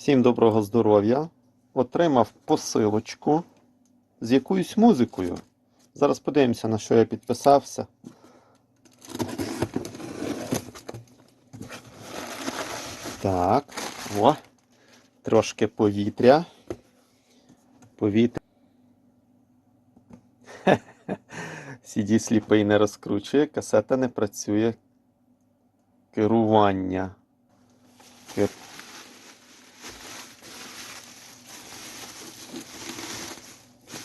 Всім доброго здоров'я. Отримав посилочку з якоюсь музикою. Зараз подивимося, на що я підписався. Так, о, трошки повітря. Повітря. CD сліпий не розкручує, касета не працює. Керування. Кер...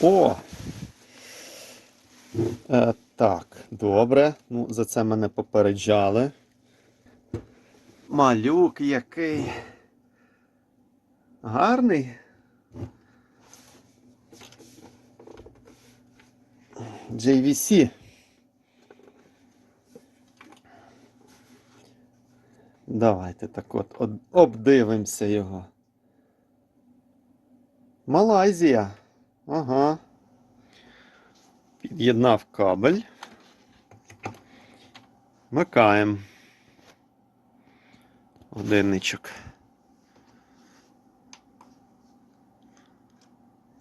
О! Е, так, добре. Ну, за це мене попереджали. Малюк який. Гарний. JVC. Давайте так от обдивимося його. Малайзія. Ага. Під'єднав кабель. Вмикаємо. Годинничок.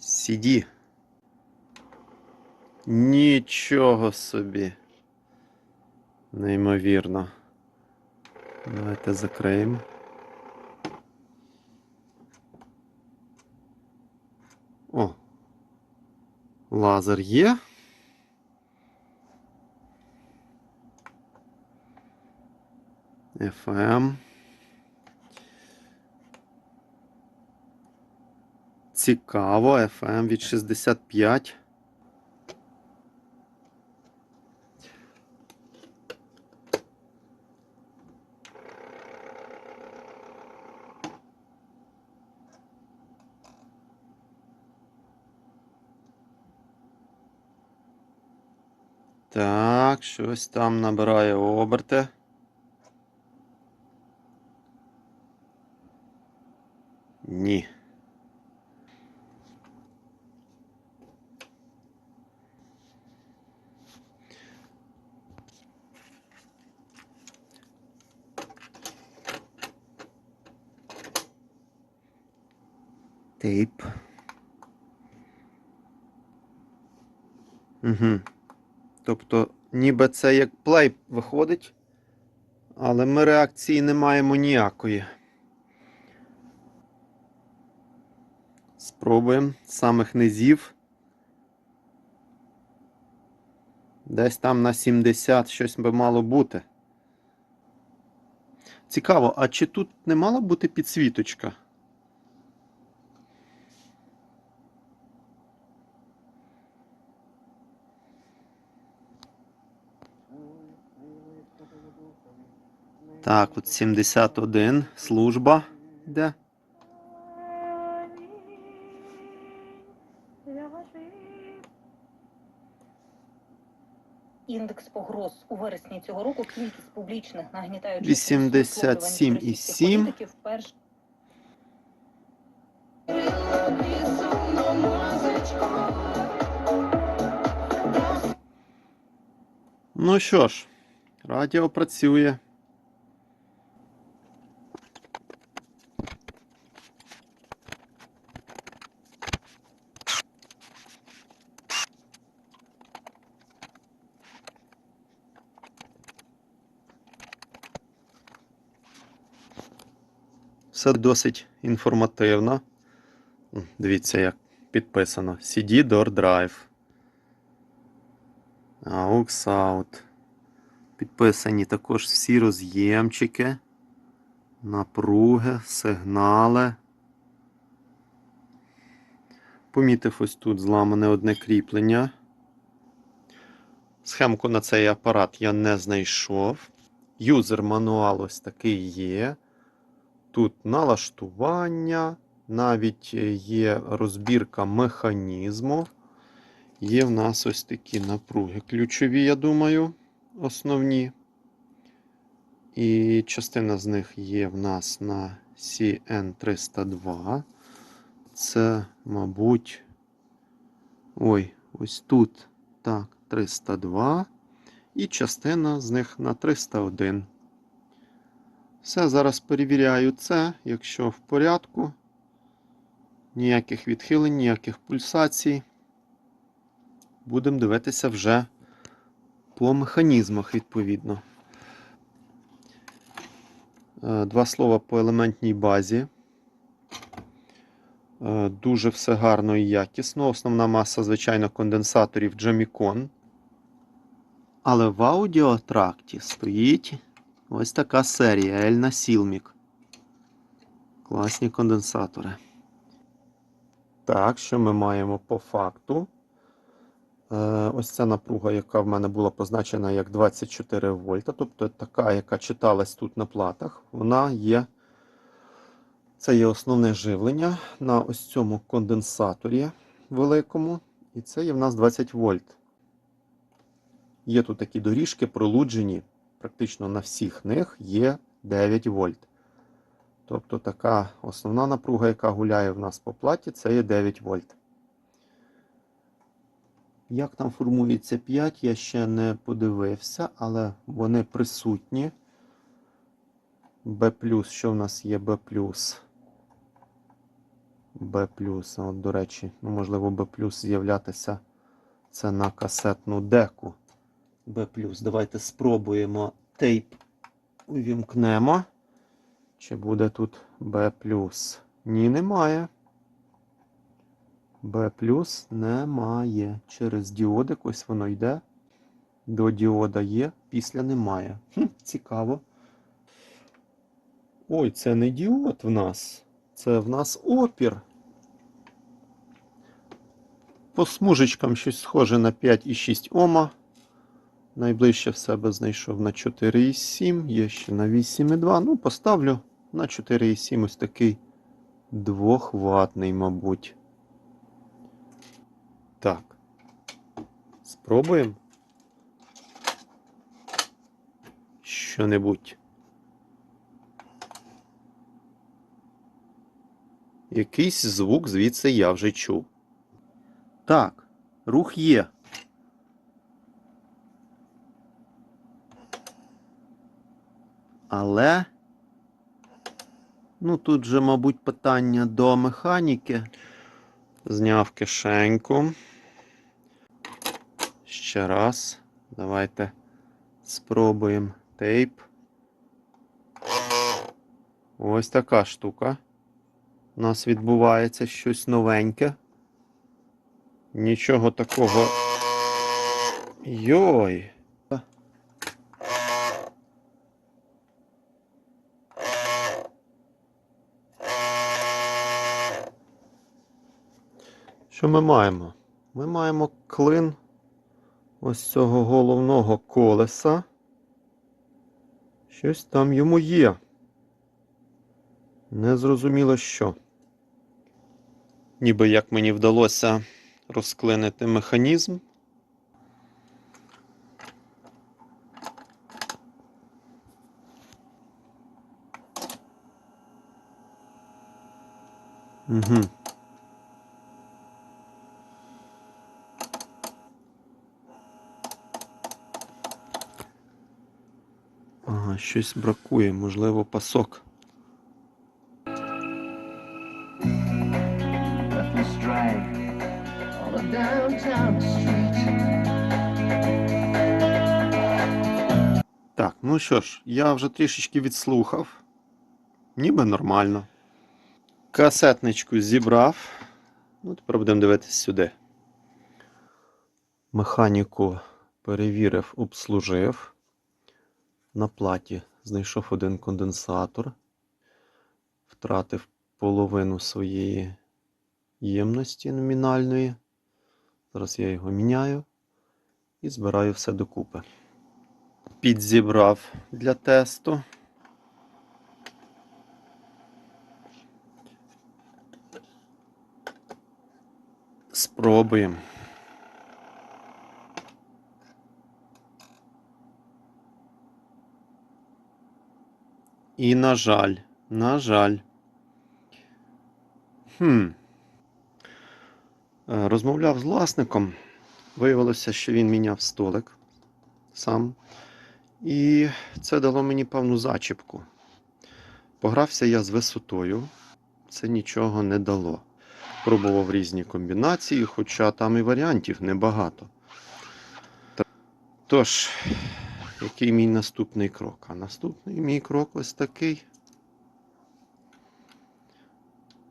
CD. Нічого собі. Неймовірно. Давайте закриємо. О. Лазер є. FM. Цікаво, FM від 65. Так, щось там набирає оберти. Ні. Тейп. Угу. Тобто, ніби це як плей виходить, але ми реакції не маємо ніякої. Спробуємо з самих низів. Десь там на 70 щось би мало бути. Цікаво, а чи тут не мала бути підсвіточка? Так, от 71 служба йде. Індекс погроз у вересні цього року кількість публічних нагнітаючих 87,7. політиків вперше Ну що ж, радіо працює. Все досить інформативно. Дивіться, як підписано. CD Door Drive. AUX Out. Підписані також всі роз'ємчики, напруги, сигнали. Помітив ось тут зламане одне кріплення. Схемку на цей апарат я не знайшов. Юзер мануал ось такий є. Тут налаштування, навіть є розбірка механізму. Є в нас ось такі напруги ключові, я думаю, основні. І частина з них є в нас на CN302. Це, мабуть, ой, ось тут. Так, 302. І частина з них на 301. Все, зараз перевіряю це. Якщо в порядку, Ніяких відхилень, ніяких пульсацій. Будемо дивитися вже по механізмах, відповідно. Е, Два слова по елементній базі. Е, Дуже все гарно і якісно. Основна маса, звичайно, конденсаторів Jamicon. Але в аудіотракті стоїть ось така серія Elna Silmic. Класні конденсатори. Так, що ми маємо по факту? Е, Ось ця напруга, яка в мене була позначена як 24 вольта, тобто така, яка читалась тут на платах, вона є. Це є основне живлення на ось цьому конденсаторі великому. І це є в нас 20 вольт. Є тут такі доріжки пролуджені, практично на всіх них є 9 вольт. Тобто така основна напруга, яка гуляє в нас по платі, це є 9 вольт. Як там формується 5, я ще не подивився, але вони присутні. B+, що в нас є B+. B+, от, до речі, ну, можливо, B+, з'являтися це на касетну деку. B+. Давайте спробуємо тейп увімкнемо. Чи буде тут B+. Ні, немає. B немає. Через діодик ось воно йде. До діода є, після немає. Хм, цікаво. Ой, це не діод в нас. Це в нас опір. По смужечкам щось схоже на 5,6 Ома. Найближче в себе знайшов на 4,7, є ще на 8,2. Ну, поставлю на 4,7 ось такий 2 ватний, мабуть. Так. Спробуємо. Що-небудь. Якийсь звук звідси я вже чув. Так, рух є. Але. Ну, тут же, мабуть, питання до механіки. Зняв кишеньку. Ще раз. Давайте спробуємо тейп. Ось така штука. У нас відбувається щось новеньке. Нічого такого. Йой. Що ми маємо? Ми маємо клин ось цього головного колеса. Щось там йому є. Незрозуміло що. Ніби як мені вдалося розклинити механізм. Угу. Ага, щось бракує, можливо, пасок. Так, ну що ж, я вже трішечки відслухав. Ніби нормально. Касетничку зібрав. Ну, тепер будемо дивитися сюди. Механіку перевірив, обслужив. На платі знайшов один конденсатор. Втратив половину своєї ємності номінальної. Зараз я його міняю і збираю все докупи. Підзібрав для тесту. Спробуємо. І, на жаль, на жаль. Хм. Е, Розмовляв з власником. Виявилося, що він міняв столик сам. І це дало мені певну зачіпку. Погрався я з висотою, це нічого не дало. Пробував різні комбінації, хоча там і варіантів небагато. Тож, який мій наступний крок? А наступний мій крок ось такий.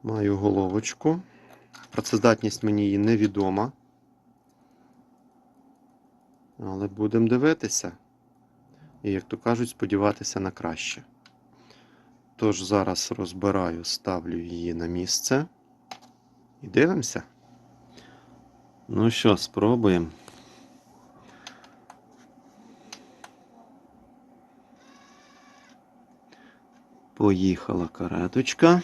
Маю головочку. Працездатність мені її невідома. Але будемо дивитися. І, як то кажуть, сподіватися на краще. Тож зараз розбираю, ставлю її на місце. І дивимося. Ну що, спробуємо. Поїхала кареточка.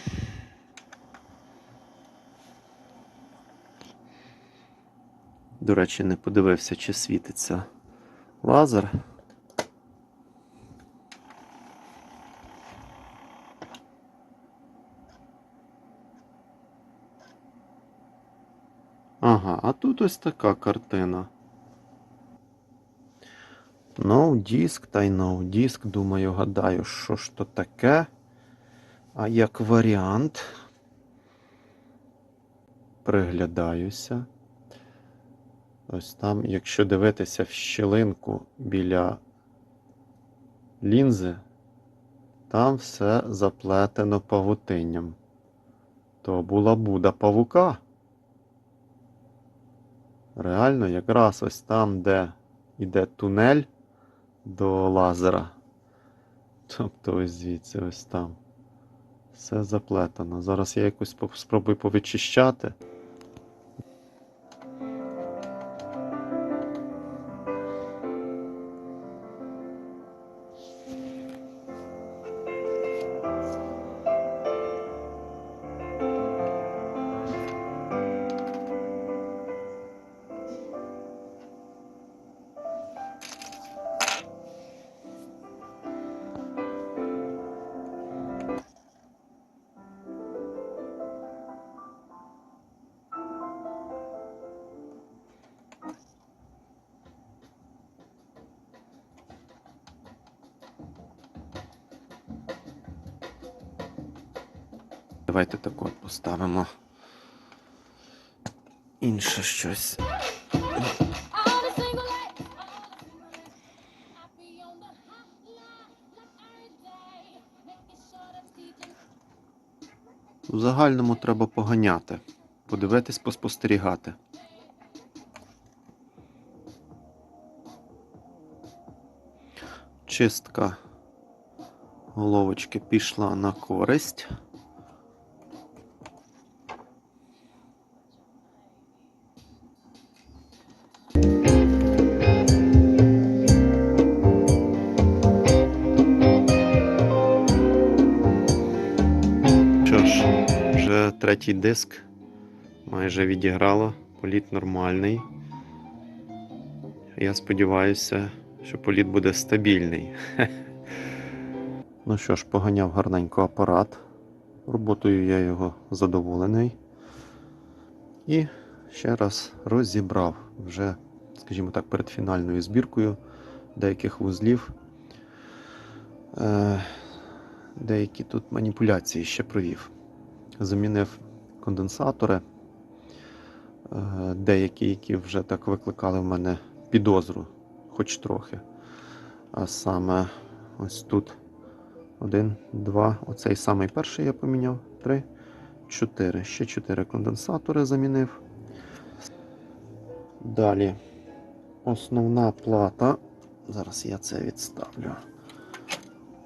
До речі, не подивився, чи світиться лазер. Ага, а тут ось така картина. No диск та й no диск. Думаю, гадаю, що ж то таке. А як варіант. Приглядаюся. Ось там, якщо дивитися в щілинку біля лінзи, там все заплетено павутинням. То була буда павука. Реально, якраз ось там, де йде тунель до лазера. Тобто ось звідси, ось там. Все заплетено. Зараз я якось спробую повичищати. Давайте так от поставимо інше щось. В загальному треба поганяти, подивитись, поспостерігати. Чистка головочки пішла на користь. Вже третій диск майже відіграло, політ нормальний. Я сподіваюся, що політ буде стабільний. Ну що ж, поганяв гарненько апарат. Роботою я його задоволений. І ще раз розібрав вже, скажімо так, перед фінальною збіркою деяких вузлів. Е, деякі тут маніпуляції ще провів. Замінив конденсатори, е, деякі, які вже так викликали в мене підозру, хоч трохи. А саме ось тут один, два, оцей самий перший я поміняв, три, чотири. Ще чотири конденсатори замінив. Далі основна плата. Зараз я це відставлю.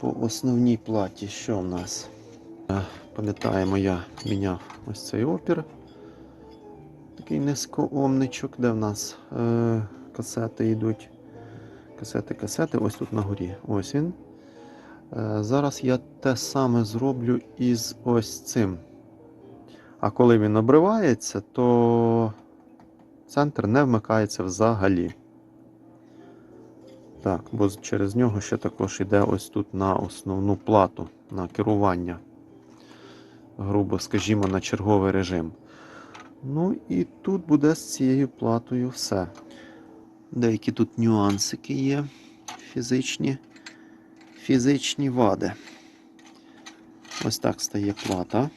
По основній платі, що в нас? Пам'ятаємо, я міняв ось цей опір. Такий низькоомничок, де в нас е, касети йдуть. Касети, касети, ось тут на горі. Ось він. Е, зараз я те саме зроблю із ось цим. А коли він обривається, то центр не вмикається взагалі. Так, бо через нього ще також йде ось тут на основну плату, на керування. Грубо скажімо, на черговий режим. Ну і тут буде з цією платою все. Деякі тут нюансики є фізичні, фізичні вади. Ось так стає плата.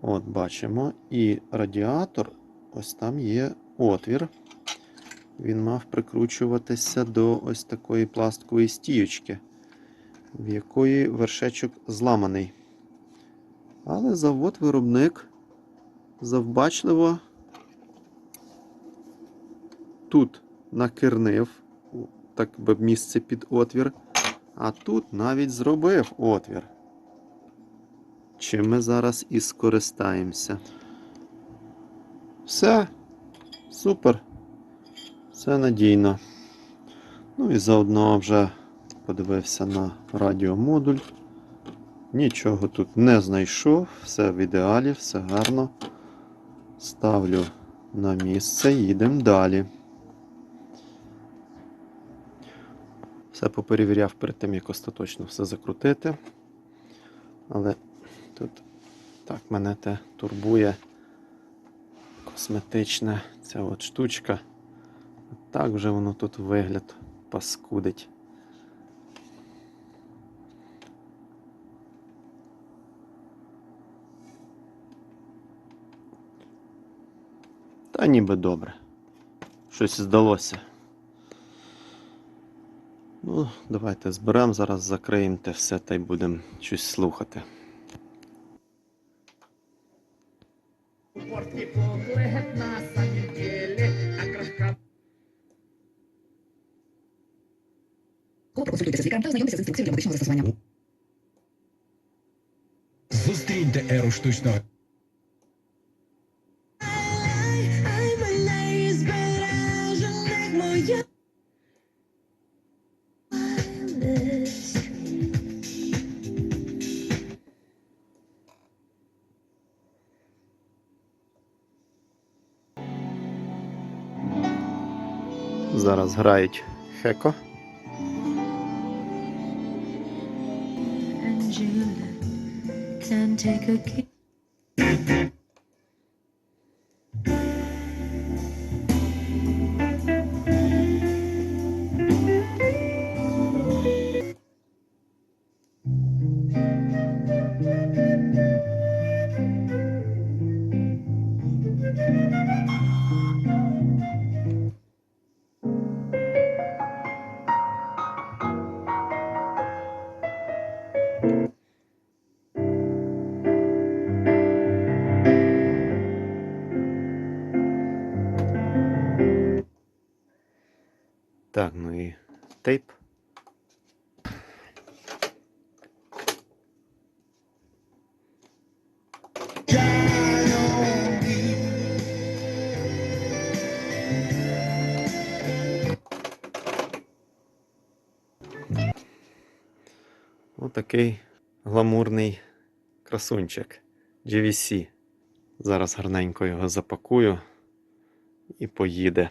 От, бачимо. І радіатор, ось там є отвір. Він мав прикручуватися до ось такої пластикової стіючки, в якої вершечок зламаний. Але завод-виробник завбачливо тут накирнив так би місце під отвір, а тут навіть зробив отвір. Чим ми зараз і скористаємося. Все. Супер. Все надійно. Ну і заодно вже подивився на радіомодуль. Нічого тут не знайшов, все в ідеалі, все гарно. Ставлю на місце, їдемо далі. Все поперевіряв перед тим, як остаточно все закрутити. Але тут так мене те турбує косметична ця от штучка. Так вже воно тут вигляд паскудить. Та ніби добре. Щось здалося. Ну, давайте зберемо, зараз закриємо те все та й будемо щось слухати. Портки погляд на самом деле, а кружка Проконсультуйтеся з лікарем та ознайомтеся з інструкцією для медичного застосування. Зустріньте еру штучного Зараз грають Хеко. and can take a kiss. Так, ну і тейп. Отакий гламурний красунчик GVC. Зараз гарненько його запакую і поїде.